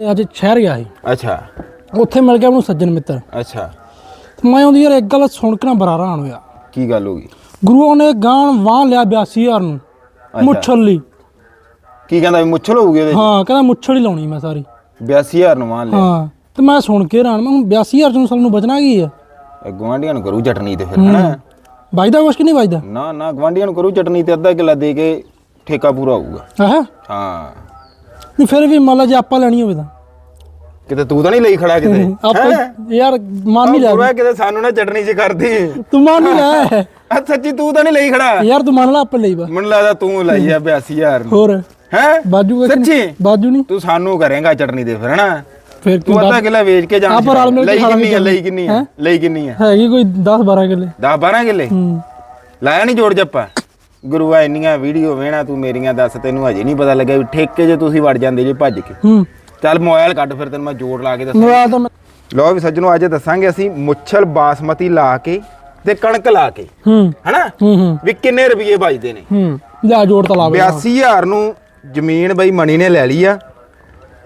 ਤੇ ਅੱਜ ਸ਼ਹਿਰ ਗਿਆ ਸੀ। ਅੱਛਾ। ਉੱਥੇ ਮਿਲ ਗਿਆ ਉਹਨੂੰ ਸੱਜਣ ਮਿੱਤਰ। ਅੱਛਾ। ਮੈਂ ਉਹਦੀ ਯਾਰ ਇੱਕ ਗੱਲ ਸੁਣ ਕੇ ਨਾ ਬੜਾ ਹੈਰਾਨ ਹੋਇਆ। ਕੀ ਗੱਲ ਹੋ ਗਈ? ਗੁਰੂਆਂ ਨੇ ਗਾਣ ਵਾਹ ਲਿਆ 82000 ਨੂੰ ਮੁੱਛਲ ਲਈ। ਕੀ ਕਹਿੰਦਾ ਵੀ ਮੁੱਛਲ ਹੋਊਗੀ ਉਹਦੇ ਹਾਂ ਕਹਿੰਦਾ ਮੁੱਛਲ ਹੀ ਲਾਉਣੀ ਮੈਂ ਸਾਰੀ। 82000 ਨੂੰ ਮਾਨ ਲਿਆ। ਹਾਂ ਤੇ ਮੈਂ ਸੁਣ ਕੇ ਹੈਰਾਨ ਮੈਂ ਹੁਣ 82000 ਨੂੰ ਸਾਨੂੰ ਬਚਣਾ ਕੀ ਆ? ਇਹ ਗਵਾਂਢੀਆਂ ਨੂੰ ਕਰੂ ਚਟਨੀ ਤੇ ਫਿਰ ਹਨਾ? ਵੱਜਦਾ ਕੁਛ ਕਿ ਨਹੀਂ ਵੱਜਦਾ? ਨਾ ਨਾ ਗਵਾਂਢੀਆਂ ਨੂੰ ਕਰੂ ਚਟਨੀ ਤੇ ਅੱਧਾ ਕਿੱਲਾ ਦੇ ਕੇ ਠੇਕਾ ਪੂਰਾ ਹੋਊਗਾ। ਆਹ ਹਾਂ। ਨਹੀਂ ਫਿਰ ਵੀ ਮੰਨ ਲਾ ਜੇ ਆਪਾਂ ਲੈਣੀ ਹੋਵੇ ਤਾਂ। ਕਿਤੇ ਤੂੰ ਤਾਂ ਨਹੀਂ ਲਈ ਖੜਾ ਕਿਤੇ? ਆਪਾਂ ਯਾਰ ਮੰਨ ਨਹੀਂ ਲੈ ਪੂਰਾ ਕਿਤੇ ਸਾਨੂੰ ਨਾ ਚਟਨੀ ਚ ਕਰਦੀ। ਤੂੰ ਮੰਨ ਨਹੀਂ ਲੈ। ਆ ਸੱਚੀ ਤੂੰ ਤਾਂ ਨਹੀਂ ਲਈ ਖੜਾ। ਯਾਰ ਤੂੰ ਮੰਨ ਲਾ ਆਪਾਂ ਲਈ ਬਾ ਮੈਨੂੰ ਲੱਗਦਾ ਤੂੰ ਲਈ ਆ 82000 ਨੂੰ। ਹੋਰ? ਹੈ? ਬਾਜੂ ਸੱਚੀ? ਬਾਜੂ ਨਹੀਂ। ਤੂੰ ਸਾਨੂੰ ਕਰੇਗਾ ਚਟਨੀ ਦੇ ਫਿਰ ਹਨਾ? ਫਿਰ ਤੂੰ ਅੱਧਾ ਕਿੱਲਾ ਵੇਚ ਕੇ ਜਾਣ ਆਪਾਂ ਰਲ ਮਿਲ ਕੇ ਲਈ ਖਾ ਕਿੰਨੀ ਆ ਲਾਂਗੇ ਲਈ ਕਿੰਨੀ ਆ? ਲਈ ਕਿੰਨੀ ਆ? ਹੈਗੀ ਕੋਈ 10 12 ਕਿੱਲੇ। 10 12 ਕਿੱਲੇ? ਹੂੰ। ਲਾਇਆ ਨਹੀਂ ਜੋੜ ਜੱਪਾ ਗੁਰੂਆ ਇੰਨੀਆਂ ਵੀਡੀਓ ਵੇਣਾ ਤੂੰ ਮੇਰੀਆਂ ਦੱਸ ਤੈਨੂੰ ਹਜੇ ਨਹੀਂ ਪਤਾ ਲੱਗਿਆ ਵੀ ਠੇਕੇ 'ਚ ਤੁਸੀਂ ਵੜ ਜਾਂਦੇ ਜੇ ਭੱਜ ਕੇ। ਹੂੰ। ਚੱਲ ਮੋਬਾਈਲ ਕੱਢ ਫਿਰ ਤੈਨੂੰ ਮੈਂ ਜੋੜ ਲਾ ਕੇ ਦੱਸ ਮੋਬਾਈਲ ਤਾਂ ਮੈਂ ਲਓ ਵੀ ਸੱਜਣੋ ਅੱਜ ਦੱਸਾਂਗੇ ਅਸੀਂ ਮੁੱਛਲ ਬਾਸਮਤੀ ਲਾ ਕੇ ਤੇ ਕਣਕ ਲਾ ਕੇ। ਹੂੰ। ਹਨਾ? ਹੂੰ ਹੂੰ। ਵੀ ਕਿੰਨੇ ਰੁਪਏ ਬਚਦੇ ਨੇ? ਹੂੰ। ਲੈ ਜੋੜ ਤਾਂ ਲਾਵੇ 82000 ਨੂੰ ਜ਼ਮੀਨ ਬਈ ਮਣੀ ਨੇ ਲੈ ਲਈ ਆ।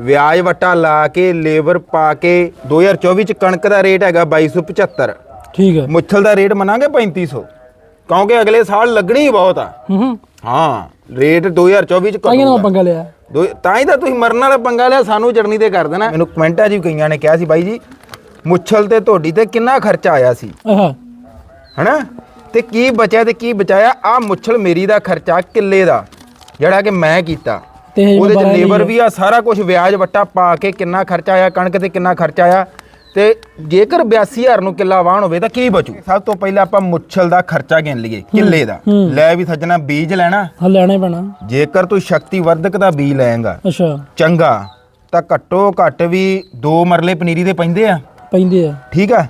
ਵਿਆਜ ਵਟਾ ਲਾ ਕੇ ਲੇਬਰ ਪਾ ਕੇ 2024 ਚ ਕਣਕ ਦਾ ਰੇਟ ਹੈਗਾ 2275 ਠੀਕ ਹੈ। ਮੁੱਛਲ ਦਾ ਰੇਟ ਮੰਨਾਂਗੇ 3500 ਕਿਉਂਕਿ ਅਗਲੇ ਸਾਲ ਲੱਗਣੀ ਹੀ ਬਹੁਤ ਆ। ਹੂੰ ਹੂੰ। ਹਾਂ ਰੇਟ 2024 ਚ ਤਾਂ ਘਟੂਗਾ ਪੰਗਾ ਲਿਆ। ਦੋ- ਤਾਂ ਹੀ ਤਾਂ ਤੁਸੀਂ ਮਰਨ ਵਾਲਾ ਪੰਗਾ ਲਿਆ ਸਾਨੂੰ ਚਟਨੀ ਤੇ ਕਰ ਦੇਣਾ। ਮੈਨੂੰ ਕਮੈਂਟਾਂ 'ਚ ਵੀ ਕਈਆਂ ਨੇ ਕਿਹਾ ਸੀ ਬਾਈ ਜੀ ਮੁੱਛਲ ਤੇ ਤੁਹਾਡੀ ਤੇ ਕਿੰਨਾ ਖਰਚਾ ਆਇਆ ਸੀ? ਆਹ। ਹਨਾ? ਤੇ ਕੀ ਬਚਿਆ ਤੇ ਕੀ ਬਚਾਇਆ? ਆ ਮੁੱਛਲ ਮੇਰੀ ਦਾ ਖਰਚਾ ਕਿੱਲੇ ਦਾ ਜਿਹੜਾ ਕਿ ਮੈਂ ਕੀਤਾ। ਤੇ ਉਹਦੇ ਚ ਬਾਰਾਂ ਲੇਬਰ ਵੀ ਆ ਸਾਰਾ ਕੁਝ ਵਿਆਜ ਵੱਟਾ ਪਾ ਕੇ ਕਿੰਨਾ ਖਰਚਾ ਆਇਆ ਕਣਕ ਤੇ ਕਿੰਨਾ ਖਰਚਾ ਆਇਆ? ਤੇ ਜੇਕਰ 82000 ਨੂੰ ਕਿੱਲਾ ਵਾਹਣ ਹੋਵੇ ਤਾਂ ਕੀ ਬਚੂ? ਸਭ ਤੋਂ ਪਹਿਲਾਂ ਆਪਾਂ ਮੁੱਛਲ ਦਾ ਖਰਚਾ ਗਿਣ ਲਈਏ ਕਿੱਲੇ ਦਾ। ਹੂੰ। ਲੈ ਵੀ ਸੱਜਣਾ ਬੀਜ ਲੈਣਾ। ਹਾਂ ਲੈਣੇ ਪੈਣਾ। ਜੇਕਰ ਤੂੰ ਸ਼ਕਤੀ ਵਰਧਕ ਦਾ ਬੀਜ ਲਏਗਾ ਅੱਛਾ। ਚੰਗਾ ਤਾਂ ਘੱਟੋ ਘੱਟ ਵੀ 2 ਮਰਲੇ ਪਨੀਰੀ ਦੇ ਪੈਂਦੇ ਆ। ਪੈਂਦੇ ਆ। ਠੀਕ ਆ?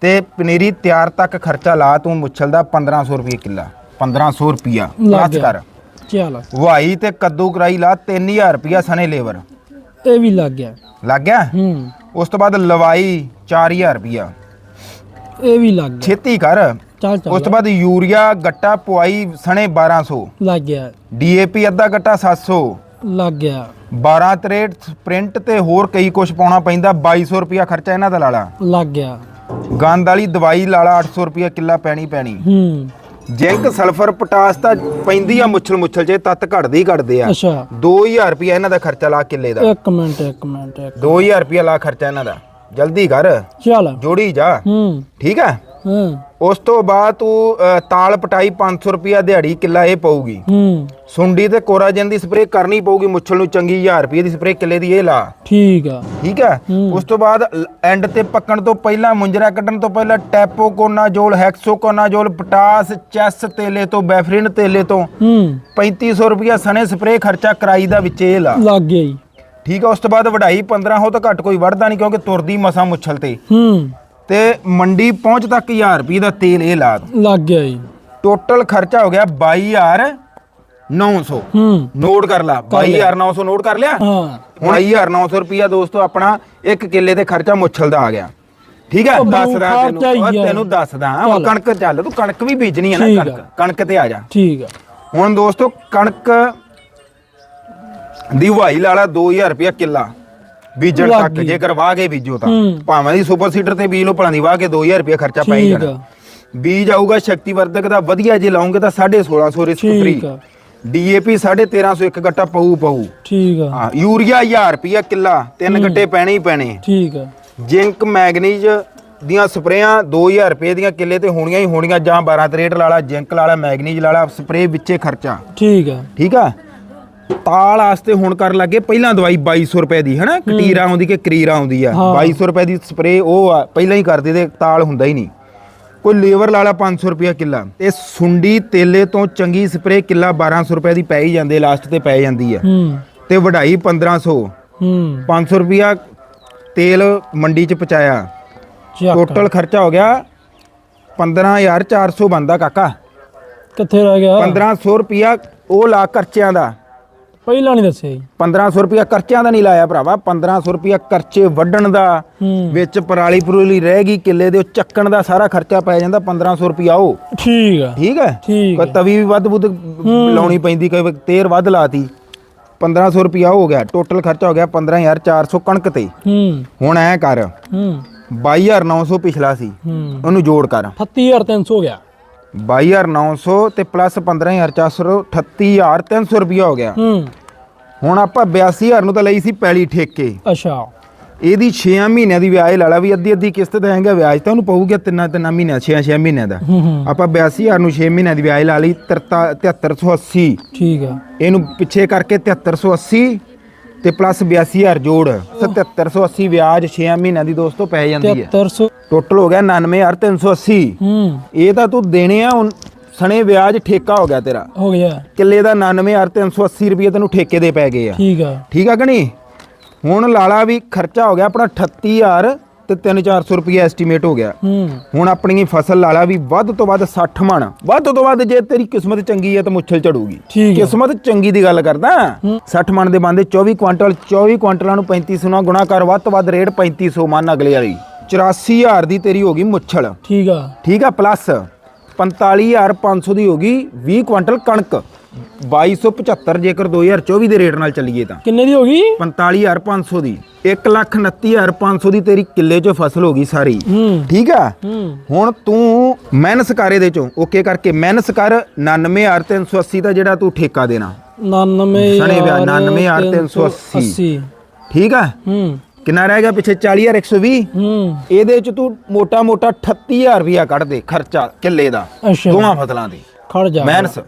ਤੇ ਪਨੀਰੀ ਤਿਆਰ ਤੱਕ ਖਰਚਾ ਲਾ ਤੂੰ ਮੁੱਛਲ ਦਾ 1500 ਰੁਪਏ ਕਿੱਲਾ 1500 ਰੁਪਿਆ ਲੱਗ। ਕਰ। ਚੱਲ ਵਾਈ ਤੇ ਕੱਦੂ ਕਰਾਈ ਲਾ 3000 ਰੁਪਿਆ ਸਨੇ ਲੇਬਰ। ਇਹ ਵੀ ਲੱਗ ਗਿਆ। ਲੱਗ ਗਿਆ? ਹੂੰ। ਉਸ ਤੋਂ ਬਾਅਦ ਲਵਾਈ 4000 ਰੁਪਿਆ ਇਹ ਵੀ ਲੱਗ ਗਿਆ। ਛੇਤੀ ਕਰ। ਚੱਲ ਉਸ ਚੱਲ ਤੋਂ ਬਾਅਦ ਯੂਰੀਆ ਗੱਟਾ ਪਵਾਈ ਸਣੇ 1200 ਲੱਗ ਗਿਆ। ਡੀਏਪੀ ਅੱਧਾ ਗੱਟਾ 700 ਲੱਗ ਗਿਆ। 12 ਤਰੇਟ ਸਪ੍ਰਿੰਟ ਤੇ ਹੋਰ ਕਈ ਕੁਝ ਪਾਉਣਾ ਪੈਂਦਾ 2200 ਰੁਪਿਆ ਖਰਚਾ ਇਹਨਾਂ ਦਾ ਲਾਲਾ। ਲੱਗ ਗਿਆ। ਗੰਦ ਵਾਲੀ ਦਵਾਈ ਲਾਲਾ 800 ਰੁਪਿਆ ਕਿੱਲਾ ਪੈਣੀ ਪੈਣੀ। ਹੂੰ। ਜਿੰਕ ਸਲਫਰ ਪੋਟਾਸ ਤਾਂ ਪੈਂਦੀ ਆ ਮੁੱਛਲ ਮੁੱਛਲ ਜੇ ਤੱਤ ਘਟਦੇ ਹੀ ਘਟਦੇ ਆ। ਅੱਛਾ। 2000 ਰੁਪਿਆ ਇਹਨਾਂ ਦਾ ਖਰਚਾ ਲਾ ਕਿੱਲੇ ਦਾ। ਇੱਕ ਮਿੰਟ ਇੱਕ ਮਿੰਟ ਇੱਕ 2000 ਰੁਪਿਆ ਲਾ ਖਰਚਾ ਇਹਨਾਂ ਦਾ। ਜਲਦੀ ਕਰ। ਚੱਲ। ਜੋੜੀ ਜਾ। ਹੂੰ। ਠੀਕ ਆ? ਹਾਂ। ਉਸ ਤੋਂ ਬਾਅਦ ਤੂੰ ਅ, ਤਾਲ ਪਟਾਈ 500 ਰੁਪਿਆ ਦਿਹਾੜੀ ਕਿੱਲਾ ਇਹ ਪਊਗੀ। ਹੂੰ। ਸੁੰਡੀ ਤੇ ਕੋਰਾਜਨ ਦੀ ਸਪਰੇਅ ਕਰਨੀ ਪਊਗੀ ਮੁੱਛਲ ਨੂੰ ਚੰਗੀ 1000 ਰੁਪਏ ਦੀ ਸਪਰੇਅ ਕਿੱਲੇ ਦੀ ਇਹ ਲਾ। ਠੀਕ ਆ। ਠੀਕ ਹੈ। ਉਸ ਤੋਂ ਬਾਅਦ ਐਂਡ ਤੇ ਪੱਕਣ ਤੋਂ ਪਹਿਲਾਂ ਮੁੰਜਰਾ ਕੱਢਣ ਤੋਂ ਪਹਿਲਾਂ ਟੈਪੋਕੋਨਾਜੋਲ ਹੈਕਸੋਕੋਨਾਜੋਲ ਪਟਾਸ ਚੈਸ ਤੇਲੇ ਤੋਂ ਬੈਫਰਿਨ ਤੇਲੇ ਤੋਂ ਹੂੰ। 3500 ਰੁਪਿਆ ਸਣੇ ਸਪਰੇਅ ਖਰਚਾ ਕਰਾਈ ਦਾ ਵਿੱਚ ਇਹ ਲਾ। ਲੱਗ ਗਿਆ ਜੀ। ਠੀਕ ਹੈ ਉਸ ਤੋਂ ਬਾਅਦ ਵਢਾਈ 15 ਹੋ ਤਾਂ ਘੱਟ ਕੋਈ ਵੜਦਾ ਨਹੀਂ ਕਿਉਂਕਿ ਤੁਰਦੀ ਮਸਾ ਮੁੱਛਲ ਤੇ। ਹੂੰ। ਤੇ ਮੰਡੀ ਪਹੁੰਚ ਤੱਕ 1000 ਰੁਪਏ ਦਾ ਤੇਲ ਇਹ ਲਾ। ਲੱਗ ਗਿਆ ਜੀ। ਟੋਟਲ ਖਰਚਾ ਹੋ ਗਿਆ 22900 ਹੂੰ। ਨੋਟ ਕਰ ਲਾ 22900 ਨੋਟ ਕਰ ਲਿਆ? ਹਾਂ। ਹੁਣ 22900 ਰੁਪਿਆ ਦੋਸਤੋ ਆਪਣਾ ਇੱਕ ਕਿੱਲੇ ਤੇ ਖਰਚਾ ਮੁੱਛਲ ਦਾ ਆ ਗਿਆ। ਠੀਕ ਹੈ? ਉਹ ਦੱਸਦਾ ਤੈਨੂੰ ਉਹ ਆ। ਤੈਨੂੰ ਦੱਸਦਾ ਉਹ ਚੱਲ। ਕਣਕ ਚੱਲ ਤੂੰ ਕਣਕ ਵੀ ਬੀਜਣੀ ਹੈ ਨਾ ਠੀਕ ਆ। ਕਣਕ ਕਣਕ ਤੇ ਆ ਜਾ। ਠੀਕ ਆ। ਹੁਣ ਦੋਸਤੋ ਕਣਕ ਦੀ ਵਾਈ ਲਾਲਾ 2000 ਰੁਪਿਆ ਕਿੱਲਾ। ਬੀਜਣ ਲੱਗ ਤੱਕ ਗਈ। ਜੇਕਰ ਵਾਹ ਕੇ ਬੀਜੋ ਤਾਂ। ਹੂੰ। ਭਾਵੇਂ ਦੀ ਸੁਪਰ ਸੀਡਰ ਤੇ ਬੀਜ ਲੋ ਭਲਾਂ ਦੀ ਵਾਹ ਕੇ 2000 ਰੁਪਿਆ ਖਰਚਾ ਪੈ ਹੀ ਠੀਕ ਜਾਣਾ। ਆ। ਬੀਜ ਆਊਗਾ ਸ਼ਕਤੀਵਰਧਕ ਦਾ ਵਧੀਆ ਜੇ ਲਾਉਂਗੇ ਤਾਂ 1650 ਰਿਸਕ ਫ੍ਰੀ ਠੀਕ ਆ। ਡੀਏਪੀ 1350 ਇੱਕ ਗੱਟਾ ਪਊ ਪਊ। ਠੀਕ ਆ। ਹਾਂ ਯੂਰੀਆ 1000 ਰੁਪਿਆ ਕਿੱਲਾ ਤਿੰਨ ਗੱਟੇ ਪੈਣੇ ਹੀ ਪੈਣੇ। ਠੀਕ ਆ। ਜ਼ਿੰਕ ਮੈਗਨੀਜ਼ ਦੀਆਂ ਸਪਰੇਆਂ 2000 ਰੁਪਏ ਦੀਆਂ ਕਿੱਲੇ ਤੇ ਹੋਣੀਆਂ ਹੀ ਹੋਣੀਆਂ ਜਾਂ 12 ਤਰੇਟ ਲਾਲਾ ਜ਼ਿੰਕ ਲਾਲਾ ਮੈਗਨੀਜ਼ ਲਾਲਾ ਸਪਰੇ ਵਿੱਚੇ ਖਰਚਾ। ਠੀਕ ਆ। ਠੀਕ ਆ? ਤਾਲ ਵਾਸਤੇ ਹੁਣ ਕਰ ਲੱਗੇ ਪਹਿਲਾਂ ਦਵਾਈ 2200 ਰੁਪਏ ਦੀ ਹਨਾ? ਕਟੀਰਾ ਆਉਂਦੀ ਕਿ ਕਰੀਰਾ ਆਉਂਦੀ ਆ? ਹਾਂ। 2200 ਰੁਪਏ ਦੀ ਸਪਰੇ ਉਹ ਆ ਪਹਿਲਾਂ ਹੀ ਕਰਦੇ ਤੇ ਤਾਲ ਹੁੰਦਾ ਹੀ ਨਹੀਂ। ਕੋਈ ਲੇਬਰ ਲਾਲਾ 500 ਰੁਪਏ ਕਿੱਲਾ। ਤੇ ਸੁੰਡੀ ਤੇਲੇ ਤੋਂ ਚੰਗੀ ਸਪਰੇ ਕਿੱਲਾ 1200 ਰੁਪਏ ਦੀ ਪੈ ਹੀ ਜਾਂਦੇ ਲਾਸਟ ਤੇ ਪੈ ਜਾਂਦੀ ਆ। ਤੇ ਵਢਾਈ 1500 ਹੂੰ। 500 ਰੁਪਿਆ ਤੇਲ ਮੰਡੀ ਚ ਪਚਾਇਆ ਟੋਟਲ ਖਰਚਾ ਹੋ ਗਿਆ 15400 ਬੰਦਾ ਕਾਕਾ। ਕਿੱਥੇ ਰਹਿ ਗਿਆ? 1500 ਰੁਪਿਆ ਉਹ ਲਾ ਖਰਚਿਆਂ ਦਾ। ਪਹਿਲਾਂ ਨਹੀਂ ਦੱਸਿਆ ਜੀ। 1500 ਰੁਪਿਆ ਖਰਚਿਆਂ ਦਾ ਨਹੀਂ ਲਾਇਆ ਭਰਾਵਾ 1500 ਰੁਪਿਆ ਖਰਚੇ ਵੱਢਣ ਦਾ ਹੂੰ। ਵਿੱਚ ਪਰਾਲੀ ਪਰੂਲੀ ਰਹਿ ਗਈ ਕਿੱਲੇ ਦੇ ਉਹ ਚੱਕਣ ਦਾ ਸਾਰਾ ਖਰਚਾ ਪੈ ਜਾਂਦਾ 1500 ਰੁਪਿਆ ਉਹ। ਠੀਕ ਆ। ਠੀਕ ਹੈ? ਠੀਕ ਕੋਈ ਤਵੀ ਵੀ ਵੱਧ ਬੁੱਧ ਲਾਉਣੀ ਪੈਂਦੀ ਕੋਈ ਤੇਰ ਵੱਧ ਲਾਤੀ। 1500 ਰੁਪਿਆ ਹੋ ਗਿਆ ਟੋਟਲ ਖਰਚਾ ਹੋ ਗਿਆ 15400 ਕਣਕ ਤੇ। ਹੂੰ। ਹੁਣ ਐ ਕਰ ਹੂੰ। 22900 ਪਿਛਲਾ ਸੀ ਹੂੰ। ਉਹਨੂੰ ਜੋੜ ਕਰ। 38300 ਹੋ ਗਿਆ। 22900 ਤੇ ਪਲੱਸ 15400 38300 ਰੁਪਿਆ ਹੋ ਗਿਆ। ਹੂੰ। ਹੁਣ ਆਪਾਂ 82000 ਨੂੰ ਤਾਂ ਲਈ ਸੀ ਪੈਲੀ ਠੇਕੇ। ਅੱਛਾ। ਇਹਦੀ 6 ਮਹੀਨਿਆਂ ਦੀ ਵਿਆਜ ਲਾ ਲਾ ਵੀ ਅੱਧੀ ਅੱਧੀ ਕਿਸ਼ਤ ਦੇਂਗੇ ਵਿਆਜ ਤਾਂ ਉਹਨੂੰ ਪਊਗਾ ਤਿੰਨਾਂ ਤਿੰਨਾਂ ਮਹੀਨਿਆਂ 6 6 ਮਹੀਨਿਆਂ ਦਾ। ਆਪਾਂ 82000 ਨੂੰ 6 ਮਹੀਨਿਆਂ ਦੀ ਵਿਆਜ ਲਾ ਲਈ 7380 ਠੀਕ ਆ। ਇਹਨੂੰ ਪਿੱਛੇ ਕਰਕੇ 7380 ਤੇ ਪਲੱਸ 82000 ਜੋੜ 7780 ਵਿਆਜ 6 ਮਹੀਨਿਆਂ ਦੀ ਦੋਸਤੋ ਪੈ ਜਾਂਦੀ ਹੈ। 7300 ਟੋਟਲ ਹੋ ਗਿਆ 99380 ਹੂੰ। ਇਹ ਤਾਂ ਤੂੰ ਦੇਣੇ ਆ ਸਣੇ ਵਿਆਜ ਠੇਕਾ ਹੋ ਗਿਆ ਤੇਰਾ। ਹੋ ਗਿਆ। ਕਿੱਲੇ ਦਾ 99380 ਰੁਪਏ ਤੈਨੂੰ ਠੇਕੇ ਦੇ ਪੈ ਗਏ ਆ। ਠੀਕ ਆ। ਠੀਕ ਆ ਕਿ ਨਹੀਂ? ਹੁਣ ਲਾਲਾ ਵੀ ਖਰਚਾ ਹੋ ਗਿਆ ਆਪਣਾ 38000 ਤੇ 3-400 ਰੁਪਏ ਐਸਟੀਮੇਟ ਹੋ ਗਿਆ। ਹੁਣ ਆਪਣੀ ਫਸਲ ਲਾਲਾ ਵੀ ਵੱਧ ਤੋਂ ਵੱਧ 60 ਮਣ। ਵੱਧ ਤੋਂ ਵੱਧ ਜੇ ਤੇਰੀ ਕਿਸਮਤ ਚੰਗੀ ਹੈ ਤਾਂ ਮੁੱਛਲ ਚੜੂਗੀ। ਕਿਸਮਤ ਚੰਗੀ ਦੀ ਗੱਲ ਕਰਦਾ। 60 ਮਣ ਦੇ ਬੰਦੇ 24 ਕੁਆਂਟਲ 24 ਕੁਆਂਟਲਾਂ ਨੂੰ 3500 ਨਾਲ ਗੁਣਾ ਕਰ ਵੱਧ ਤੋਂ ਵੱਧ ਰੇਟ 3500 ਮਣ ਅਗਲੇ ਵਾਲੀ। 84000 ਦੀ ਤੇਰੀ ਹੋ ਗਈ ਮੁੱਛਲ। ਠੀਕ ਆ। ਠੀਕ ਆ ਪਲੱਸ 45500 ਦੀ ਹੋ ਗਈ 20 ਕੁਆਂਟਲ ਕਣਕ। 2275 ਜੇਕਰ 2024 ਦੇ ਰੇਟ ਨਾਲ ਚੱਲੀਏ ਤਾਂ। ਕਿੰਨੇ ਦੀ ਹੋ ਗਈ? 45500 ਦੀ। 129500 ਦੀ ਤੇਰੀ ਕਿੱਲੇ 'ਚੋਂ ਫਸਲ ਹੋ ਗਈ ਸਾਰੀ। ਠੀਕ ਆ? ਹੁਣ ਤੂੰ ਮਿਹਨਤ ਕਰ ਇਹਦੇ ਚੋਂ। ਓਕੇ ਕਰਕੇ ਮਿਹਨਤ ਕਰ 99380 ਦਾ ਜਿਹੜਾ ਤੂੰ ਠੇਕਾ ਦੇਣਾ। 99 ਸਣੇ ਵਿਆਹ 99,380 ਠੀਕ ਆ? ਕਿੰਨਾ ਰਹਿ ਗਿਆ ਪਿੱਛੇ 40120 ਹੂੰ। ਇਹਦੇ ਚ ਤੂੰ ਮੋਟਾ ਮੋਟਾ 38000 ਰੁਪਇਆ ਕੱਢ ਦੇ ਖਰਚਾ ਕਿੱਲੇ ਦਾ। ਦੋਵਾਂ ਫਸਲਾਂ ਦੇ। ਖੜ ਜਾ। ਮਿਹਨਤ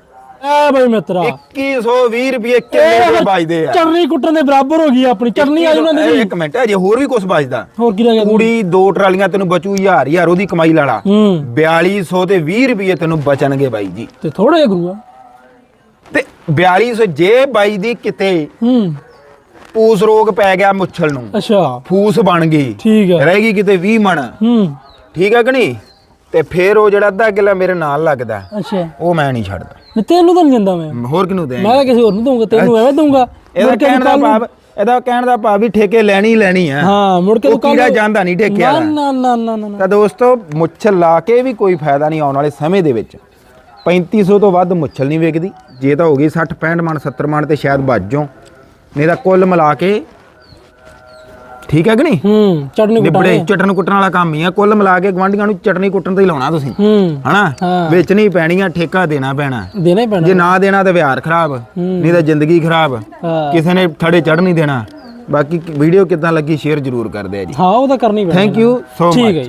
ਐ ਬਈ ਮਿੱਤਰਾ। 2120 ਰੁਪਏ ਕਿੱਲੇ ਦੇ ਬਚਦੇ ਆ। ਚਰਨੀ ਕੁੱਟਣ ਦੇ ਬਰਾਬਰ ਹੋ ਗਈ ਆਪਣੀ ਚਰਨੀ ਆ ਉਹਨਾਂ ਦੀ। ਇੱਕ ਮਿੰਟ ਅਜੇ ਹੋਰ ਵੀ ਕੁਝ ਬਚਦਾ ਹੋਰ ਕੀ ਰਹਿ ਗਿਆ ਕੁੜੀ ਦੋ ਟਰਾਲੀਆਂ ਤੈਨੂੰ ਬਚੂ ਹਜ਼ਾਰ ਹਜ਼ਾਰ ਉਹਦੀ ਕਮਾਈ ਲਾਲਾ। ਹੂੰ। 4200 ਤੇ 20 ਰੁਪਏ ਤੈਨੂੰ ਬਚਣਗੇ ਬਾਈ ਜੀ। ਤੇ ਥੋੜਾ ਜਿਹਾ ਗੁਰੂਆ। ਤੇ 4200 ਜੇ ਬਾਈ ਦੀ ਕਿਤੇ ਹੂੰ। ਪੂਸ ਰੋਗ ਪੈ ਗਿਆ ਮੁੱਛਲ ਨੂੰ। ਅੱਛਾ। ਫੂਸ ਬਣ ਗਈ। ਠੀਕ ਆ ਰਹਿ ਗਈ ਕਿਤੇ 20 ਮਣ। ਹੂੰ। ਠੀਕ ਹੈ ਕਿ ਨਹੀਂ? ਤੇ ਫੇਰ ਉਹ ਜਿਹੜਾ ਅੱਧਾ ਕਿੱਲਾ ਮੇਰੇ ਨਾਲ ਲੱਗਦਾ। ਅੱਛਾ। ਉਹ ਮੈਂ ਨਹੀਂ ਛੱਡਦਾ। ਨਹੀਂ ਤੈਨੂੰ ਤਾਂ ਨਹੀਂ ਦਿੰਦਾ ਮੈਂ। ਹੋਰ ਕਿਨੂੰ ਦੇ ਮੈਂ ਤਾਂ ਕਿਸੇ ਹੋਰ ਨੂੰ ਦਊਂਗਾ ਤੈਨੂੰ ਐਵੇਂ ਦਊਂਗਾ। ਇਹਦਾ ਕਹਿਣ ਦਾ ਭਾਵ ਇਹਦਾ ਕਹਿਣ ਦਾ ਭਾਵ ਵੀ ਠੇਕੇ ਲੈਣੀ ਲੈਣੀ ਆ। ਹਾਂ ਮੁੜ ਕੇ ਉਹ ਕੀੜਾ ਜਾਂਦਾ ਨਹੀਂ ਠੇਕੇ ਨਾ ਨਾ ਨਾ ਨਾ ਨਾ ਨਾ। ਤਾਂ ਦੋਸਤੋ ਮੁੱਛਲ ਲਾ ਕੇ ਵੀ ਕੋਈ ਫਾਇਦਾ ਨਹੀਂ ਆਉਣ ਵਾਲੇ ਸਮੇਂ ਦੇ ਵਿੱਚ। 3500 ਤੋਂ ਵੱਧ ਮੁੱਛਲ ਨਹੀਂ ਵੇਚਦੀ ਜੇ ਤਾਂ ਹੋ ਗਈ 60 65 ਮਣ 70 ਮਣ ਤੇ ਸ਼ਾਇਦ ਬਚ ਜਾਓ ਨਹੀਂ ਤਾਂ ਕੁੱਲ ਮਿਲਾ ਕੇ ਠੀਕ ਹੈ ਕਿ ਨਹੀਂ? ਹੂੰ ਚਟਨੀ ਨਿਬੜੇ ਚਟਨ ਕੁੱਟਣ ਵਾਲਾ ਕੰਮ ਹੀ ਆ ਕੁੱਲ ਮਿਲਾ ਕੇ ਗਵਾਂਢੀਆਂ ਨੂੰ ਚਟਨੀ ਕੁੱਟਣ ਤੇ ਹੀ ਲਾਉਣਾ ਤੁਸੀਂ। ਹੂੰ ਹਨਾ। ਵੇਚਣੀ ਪੈਣੀ ਆ ਠੇਕਾ ਦੇਣਾ ਪੈਣਾ। ਦੇਣਾ ਹੀ ਪੈਣਾ। ਜੇ ਨਾ ਦੇਣਾ ਤਾਂ ਵਿਹਾਰ ਖਰਾਬ ਨਹੀਂ ਤਾਂ ਜ਼ਿੰਦਗੀ ਖਰਾਬ। ਕਿਸੇ ਨੇ ਥੜੇ ਚੜ ਨਹੀਂ ਦੇਣਾ। ਬਾਕੀ ਵੀਡੀਓ ਕਿੱਦਾਂ ਲੱਗੀ ਸ਼ੇਅਰ ਜ਼ਰੂਰ ਕਰ ਦਿਆ ਜੀ। ਹਾਂ ਉਹ ਤਾਂ ਕਰਨੀ ਪੈਣੀ ਥੈਂਕ ਯੂ ਸੋ ਠੀਕ ਹੈ ਮਚ।